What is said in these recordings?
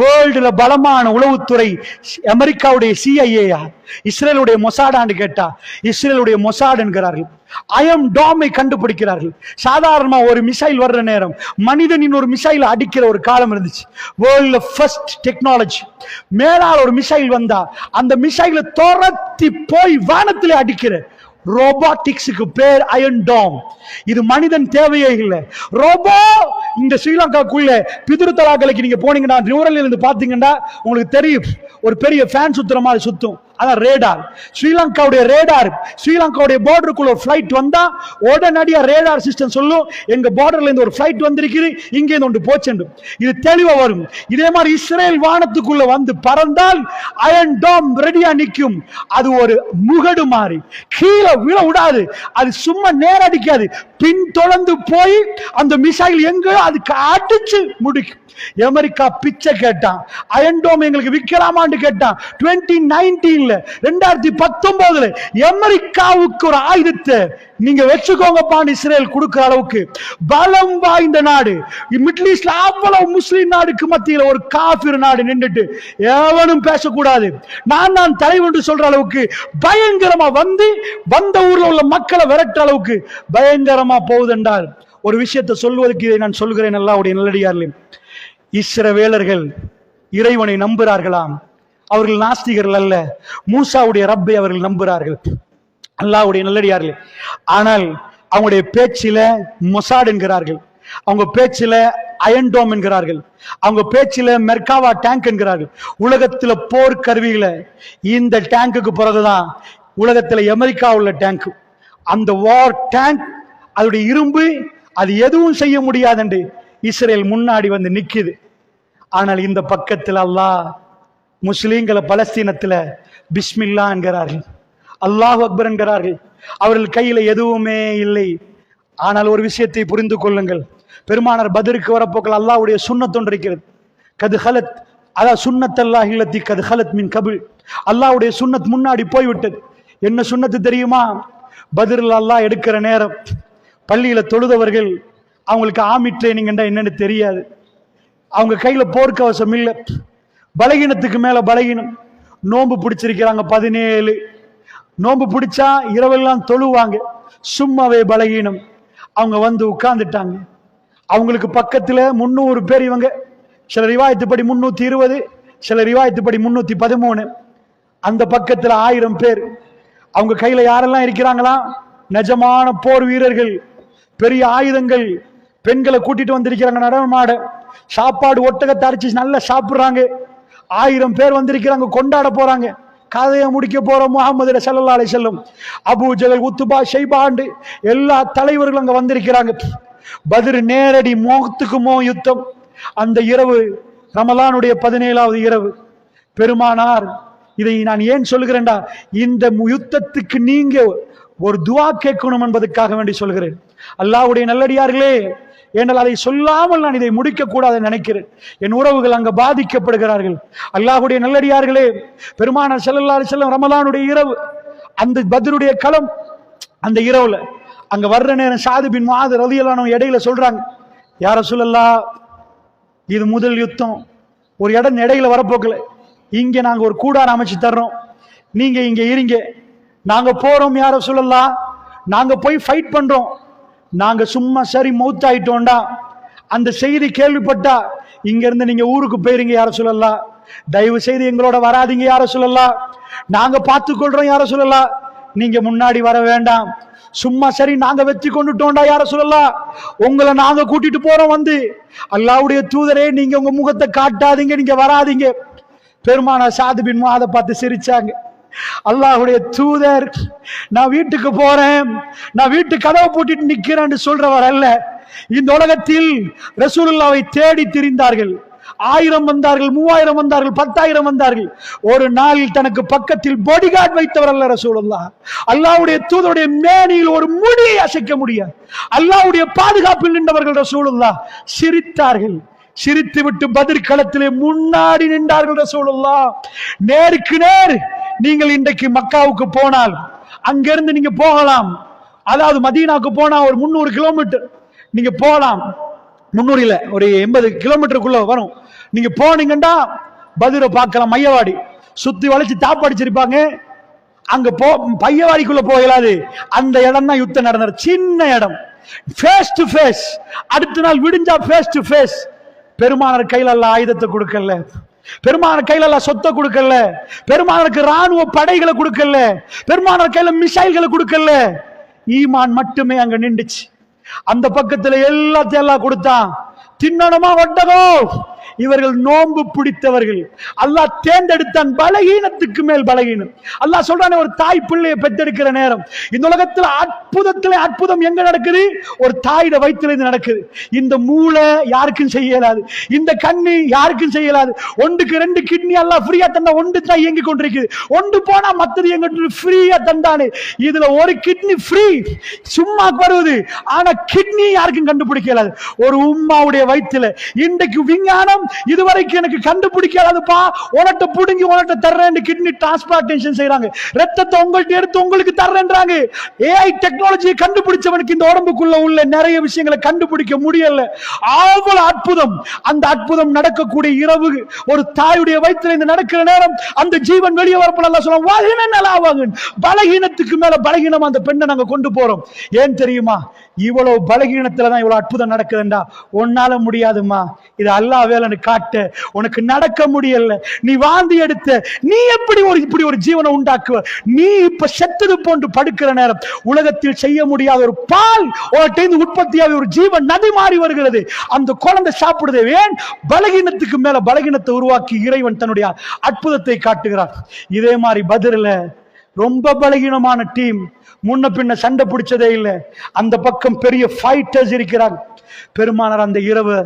வேர்ல்டுல பலமான உளவுத்துறை அமெரிக்காவுடைய சிஐஏயா இஸ்ரேலுடைய மொசாடான்னு கேட்டா இஸ்ரேலுடைய மொசாட் என்கிறார்கள். அயம் டாமை கண்டுபிடிக்கிறார்கள். சாதாரணமா ஒரு மிசைல் வர்ற நேரம் மனிதனின் ஒரு மிசைல் அடிக்கிற ஒரு காலம் இருந்துச்சு. வேர்ல்ட்ல ஃபர்ஸ்ட் டெக்னாலஜி மேலால் ஒரு மிசைல் வந்தா அந்த மிசைலை துரத்தி போய் வானத்திலே அடிக்கிற ரோபாட்டிக்ஸுக்கு பேர் அயன் டாம் இது மனிதன் தேவையே இல்லை. ரோபோ இந்த ஸ்ரீலங்காக்குள்ள பிதுரு தலாக்கலைக்கு நீங்க போனீங்கன்னா நியூரல் இருந்து பார்த்தீங்கன்னா உங்களுக்கு தெரியும். ஒரு பெரிய ஃபேன் சுத்துற மாதிரி சுத்தும். அதான் ரேடார் ஸ்ரீலங்காவுடைய ரேடார் ஸ்ரீலங்காவுடைய பார்டருக்குள்ள ஒரு ஃப்ளைட் வந்தா உடனடியா ரேடார் சிஸ்டம் சொல்லும் எங்க பார்டர்ல இருந்து ஒரு ஃப்ளைட் வந்திருக்குது இங்க இருந்து ஒன்று போச்சென்று இது தெளிவா வரும். இதே மாதிரி இஸ்ரேல் வானத்துக்குள்ள வந்து பறந்தால் அயன் டோம் ரெடியா நிற்கும் அது ஒரு முகடு மாதிரி. கீழே விழ விடாது. அது சும்மா நேரடிக்காது. பின் தொடர்ந்து போய் அந்த மிசைல் எங்க அதுக்கு அடிச்சு முடிக்கும். அமெரிக்கா பிச்சை கேட்டான். அயன்டோம் எங்களுக்கு விற்கலாமான்னு கேட்டான். டுவெண்ட்டி நைன்டீன்ல ரெண்டாயிரத்தி பத்தொன்பதுல அமெரிக்காவுக்கு ஒரு ஆயுதத்தை நீங்க வச்சுக்கோங்கப்பான்னு இஸ்ரேல் கொடுக்கிற அளவுக்கு. பலம் வாய்ந்த நாடு. மிடில் ஈஸ்ட்ல அவ்வளவு முஸ்லீம் நாடுக்கு மத்தியில் ஒரு காபிர் நாடு நின்றுட்டு எவனும் பேசக்கூடாது. நான் நான் தலைவன் என்று சொல்ற அளவுக்கு பயங்கரமா வந்து வந்த ஊர்ல உள்ள மக்களை விரட்டுற அளவுக்கு பயங்கரமா போகுது என்றால் ஒரு விஷயத்தை சொல்வதற்கு இதை நான் சொல்கிறேன் அல்லாவுடைய நல்லடியார்களே. இஸ்ரவேலர்கள் இறைவனை நம்புகிறார்களாம். அவர்கள் நாஸ்திகர்கள் அல்ல. மூசாவுடைய ரப்பை அவர்கள் நம்புகிறார்கள். அல்லாவுடைய நல்லடியார்கள். ஆனால் அவங்களுடைய பேச்சில மொசாட் என்கிறார்கள். அவங்க பேச்சில அயன்டோம் என்கிறார்கள். அவங்க பேச்சில மெர்காவா டேங்க் என்கிறார்கள். உலகத்துல போர் கருவிகளை இந்த டேங்குக்கு பிறகுதான் உலகத்துல அமெரிக்கா உள்ள டேங்க் அந்த வார் டேங்க் அதோடைய இரும்பு அது எதுவும் செய்ய முடியாதுண்டு இஸ்ரேல் முன்னாடி வந்து நிக்குது. ஆனால் இந்த பக்கத்தில் அல்லாஹ் முஸ்லீம்களை பலஸ்தீனத்தில் பிஸ்மில்லா என்கிறார்கள். அல்லாஹ் அக்பர் என்கிறார்கள். அவர்கள் கையில் எதுவுமே இல்லை. ஆனால் ஒரு விஷயத்தை புரிந்து கொள்ளுங்கள். பெருமானார் பதிருக்கு வரப்போக்கள் அல்லாஹுடைய சுண்ணத்தொன்று இருக்கிறது. கது ஹலத். அதான் சுண்ணத் அல்லாஹ் இல்லத்தி கது ஹலத் மின் கபில். அல்லாஹ்வுடைய சுன்னத் முன்னாடி போய்விட்டது. என்ன சுன்னத்து தெரியுமா? பதிரில் அல்லாஹ் எடுக்கிற நேரம். பள்ளியில் தொழுதவர்கள் அவங்களுக்கு ஆமி ட்ரைனிங் என்னன்னு தெரியாது. அவங்க கையில் போர்க்கவசம் இல்லை. பலகீனத்துக்கு மேல பலகீனம். நோன்பு பிடிச்சிருக்கிறாங்க பதினேழு. நோன்பு பிடிச்சா இரவெல்லாம் தொழுவாங்க. சும்மாவே பலகீனம். அவங்க வந்து உட்கார்ந்துட்டாங்க. அவங்களுக்கு பக்கத்துல முந்நூறு பேர் இவங்க. சில ரிவாயத்துப்படி முன்னூத்தி இருபது சில ரிவாயத்துப்படி முன்னூத்தி பதிமூணு. அந்த பக்கத்துல ஆயிரம் பேர். அவங்க கையில யாரெல்லாம் இருக்கிறாங்களா? நிஜமான போர் வீரர்கள். பெரிய ஆயுதங்கள். பெண்களை கூட்டிட்டு வந்திருக்கிறாங்க நடனமாட. சாப்பாடு ஒட்டகத்தை அரைச்சி நல்லா சாப்பிட்றாங்க. ஆயிரம் பேர் வந்திருக்கிறாங்க கொண்டாட போறாங்க. கதையை முடிக்க போற முகமது சல்லா அலை செல்லும் அபு ஜலல் உத்துபா ஷைபாண்டு எல்லா தலைவர்களும் அங்க வந்திருக்கிறாங்க. பதிர் நேரடி மோகத்துக்கு மோ யுத்தம். அந்த இரவு ரமலானுடைய பதினேழாவது இரவு. பெருமானார் இதை நான் ஏன் சொல்கிறேன்டா இந்த மு- யுத்தத்துக்கு நீங்க ஒரு துவா கேட்கணும் என்பதற்காக வேண்டி சொல்கிறேன் அல்லாஹ்வுடைய நல்லடியார்களே ஏனால் அதை சொல்லாமல் நான் இதை முடிக்க கூடாதுன்னு நினைக்கிறேன். என் உறவுகள் அங்கே பாதிக்கப்படுகிறார்கள். அல்லாஹுடைய நல்லடியார்களே பெருமான ஸல்லல்லாஹு செல்லும் ரமலானுடைய இரவு அந்த பத்ருடைய களம் அந்த இரவுல அங்க வர்ற நேரம் சாது பின் மாது ரலியல்லாஹு இடையில சொல்றாங்க யார சொல்லலாம் இது முதல் யுத்தம். ஒரு இடம் இடையில வரப்போக்கல இங்க நாங்க ஒரு கூடாரம் அமைச்சு தர்றோம். நீங்க இங்க இருங்க. நாங்க போறோம் யார சொல்லலாம் நாங்க போய் ஃபைட் பண்றோம். நாங்க சும்மா சரி மௌத்தாயிட்டோம்டா. அந்த செய்தி கேள்விப்பட்டா இங்க இருந்து நீங்க ஊருக்கு போயிருங்க யார சொல்லலாம் தயவு செய்து எங்களோட வராதீங்க யார சொல்லலாம் நாங்க பார்த்துக்கொள்றோம் யார சொல்லலாம் நீங்க முன்னாடி வர வேண்டாம். சும்மா சரி நாங்க வெற்றி கொண்டுட்டோண்டா யார சொல்லலாம் உங்களை நாங்க கூட்டிட்டு போறோம் வந்து. அல்லாவுடைய தூதரே நீங்க உங்க முகத்தை காட்டாதீங்க நீங்க வராதீங்க. பெருமான சாது மாதை அதை பார்த்து சிரிச்சாங்க. அல்லாஹ்வுடைய தூதர் நான் வீட்டுக்கு போறேன் நான் வீட்டு கதவை பூட்டிட்டு நிக்கிறேன்னு சொல்றவர் அல்ல. இந்த உலகத்தில் ரசூலுல்லாவை தேடி திரிந்தார்கள். ஆயிரம் வந்தார்கள் மூவாயிரம் வந்தார்கள் பத்தாயிரம் வந்தார்கள். ஒரு நாளில் தனக்கு பக்கத்தில் பாடிகார்ட் வைத்தவர் அல்ல ரசூலுல்லா. அல்லாஹ்வுடைய தூதருடைய மேனியில் ஒரு முடியை அசைக்க முடியாது. அல்லாஹ்வுடைய பாதுகாப்பில் நின்றவர்கள் ரசூலுல்லா. சிரித்தார்கள். சிரித்து விட்டு களத்திலே முன்னாடி நின்றார்கள் ரசூலுல்லா. நேருக்கு நேர் நீங்கள் இன்றைக்கு மக்காவுக்கு போனால் அங்கிருந்து நீங்க போகலாம். அதாவது மதீனாவுக்கு போனா ஒரு முந்நூறு கிலோமீட்டர். நீங்க போகலாம். முன்னூறில ஒரு எண்பது கிலோமீட்டருக்குள்ள வரும். நீங்க போனீங்கன்னா பதிரை பார்க்கலாம் மையவாடி. சுத்தி வளைச்சு தாப்பு அடிச்சிருப்பாங்க. அங்க போ பையவாடிக்குள்ள போகலாது. அந்த இடம் தான் யுத்தம் நடந்தது சின்ன இடம். ஃபேஸ் டு ஃபேஸ் அடுத்த நாள் விடிஞ்சா ஃபேஸ் டு ஃபேஸ் பெருமானர் கையில் எல்லாம் ஆயுதத்தை கொடுக்கல. பெருமான கையில எல்லாம் சொத்தை கொடுக்கல. பெருமானுக்கு ராணுவ படைகளை கொடுக்கல. பெருமானார் கையில மிசைல்களை கொடுக்கல. ஈமான் மட்டுமே அங்க நின்றுச்சு. அந்த பக்கத்துல எல்லாத்தையும் எல்லாம் கொடுத்தான். தின்னணுமா ஒட்டகம் இவர்கள் நோன்பு பிடித்தவர்கள். அல்லாஹ் தேர்ந்தெடுத்தான் பலகீனத்துக்கு மேல் பலகீனம். அல்லாஹ் சொல்றானே ஒரு தாய் பிள்ளையை பெற்றெடுக்கிற நேரம். இந்த உலகத்தில் அற்புதத்தில் அற்புதம் எங்க நடக்குது? ஒரு தாயிட வயிற்றுல இருந்து நடக்குது. இந்த மூளை யாருக்கும் செய்ய இயலாது இந்த கண்ணு யாருக்கும் செய்ய இயலாது ஒன்றுக்கு ரெண்டு கிட்னி எல்லாம் ஃப்ரீயா தந்தா ஒன்று தான் இயங்கி கொண்டிருக்குது. ஒன்று போனா மத்தது எங்க ஃப்ரீயா தந்தானே. இதுல ஒரு கிட்னி ஃப்ரீ சும்மா வருவது. ஆனா கிட்னி யாருக்கும் கண்டுபிடிக்க இயலாது. ஒரு உம்மாவுடைய வயிற்றுல. இன்றைக்கு விஞ்ஞானம் இதுவரைக்கும் எனக்கு கண்டுபிடிக்காதுப்பா உனட்ட புடுங்கி உனட்ட தர்றேன் கிட்னி டிரான்ஸ்பிளான்டேஷன் செய்யறாங்க ரத்தத்தை உங்கள்ட்ட எடுத்து உங்களுக்கு தர்றேன்றாங்க. ஏஐ டெக்னாலஜியை கண்டுபிடிச்சவனுக்கு இந்த உடம்புக்குள்ள உள்ள நிறைய விஷயங்களை கண்டுபிடிக்க முடியல. அவ்வளவு அற்புதம். அந்த அற்புதம் நடக்கக்கூடிய இரவு ஒரு தாயுடைய வயிற்றுல இந்த நடக்கிற நேரம் அந்த ஜீவன் வெளியே வரப்போ சொல்லுவாங்க பலகீனத்துக்கு மேல பலகீனம் அந்த பெண்ணை நாங்க கொண்டு போறோம். ஏன் தெரியுமா? இவ்வளவு பலகீனத்துல தான் இவ்வளவு அற்புதம் நடக்குதுண்டா. உன்னால முடியாதுமா இது அல்லாஹ் வேலைன்னு காட்ட உனக்கு நடக்க முடியல. நீ வாந்தி எடுத்த நீ எப்படி ஒரு இப்படி ஒரு ஜீவனை உண்டாக்குவ? நீ இப்ப செத்தது போன்று படுக்கிற நேரம் உலகத்தில் செய்ய முடியாத ஒரு பால் உனக்கு உற்பத்தியாக ஒரு ஜீவன் நதி மாறி வருகிறது. அந்த குழந்தை சாப்பிடுதே ஏன்? பலகீனத்துக்கு மேல பலகீனத்தை உருவாக்கி இறைவன் தன்னுடைய அற்புதத்தை காட்டுகிறார். இதே மாதிரி பதில ரொம்ப பலகீனமான டீம் முன்ன பின்ன சண்டை பிடிச்சதே இல்லை. அந்த பக்கம் பெரிய ஃபைட்டர்ஸ் இருக்கிறாங்க. பெருமானார் அந்த இரவு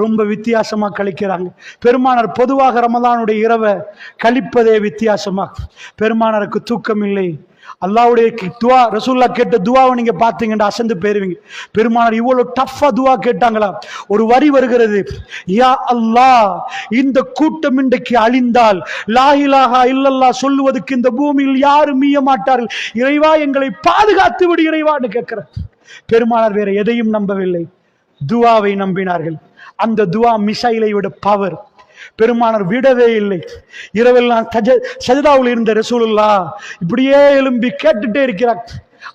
ரொம்ப வித்தியாசமாக கழிக்கிறாங்க. பெருமானார் பொதுவாக ரமதானுடைய இரவை கழிப்பதே வித்தியாசமா. பெருமானாருக்கு தூக்கம் இல்லை அல்லாவுடைய துவா ரசூல்லா கேட்ட துவாவை நீங்கள் பார்த்தீங்கன்னா அசந்து போயிருவீங்க. பெருமானார் இவ்வளோ டஃப்பாக துவா கேட்டாங்களா? ஒரு வரி வருகிறது. யா அல்லாஹ் இந்த கூட்டம் இன்றைக்கு அழிந்தால் லா இல்லல்லா சொல்லுவதற்கு இந்த பூமியில் யாரும் மீய மாட்டார்கள். இறைவா எங்களை பாதுகாத்து விடு இறைவான்னு கேட்கிறார். பெருமானார் வேற எதையும் நம்பவில்லை. துவாவை நம்பினார்கள். அந்த துவா மிசைலை விட பவர் பெருமானர் விடவே இல்லை. இரவெல்லாம் தஜ சஜிதாவில் இருந்த ரசூலுல்லா இப்படியே எலும்பி கேட்டுட்டே இருக்கிறார்.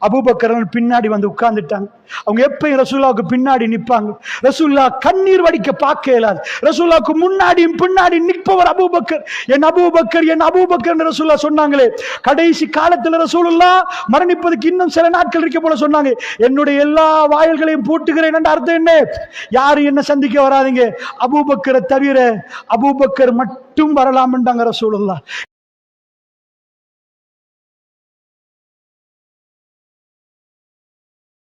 அபூபக்கரன் பின்னாடி வந்து உட்கார்ந்துட்டாங்க. அவங்க எப்பயும் ரசூல்லாவுக்கு பின்னாடி நிப்பாங்க ரசூல்லா கண்ணீர் வடிக்க பார்க்க இயலாது. ரசூல்லாவுக்கு முன்னாடியும் பின்னாடி நிற்பவர் அபூபக்கர். என் அபூபக்கர் என் அபூபக்கர் ரசூல்லா சொன்னாங்களே. கடைசி காலத்துல ரசூலுல்லா மரணிப்பதுக்கு இன்னும் சில நாட்கள் இருக்க போல சொன்னாங்க. என்னுடைய எல்லா வாயில்களையும் பூட்டுகிறேன் என்ற அர்த்தம் என்ன? யாரும் என்ன சந்திக்க வராதீங்க. அபூபக்கரை தவிர அபூபக்கர் மட்டும் வரலாம்ன்றாங்க ரசூலுல்லா.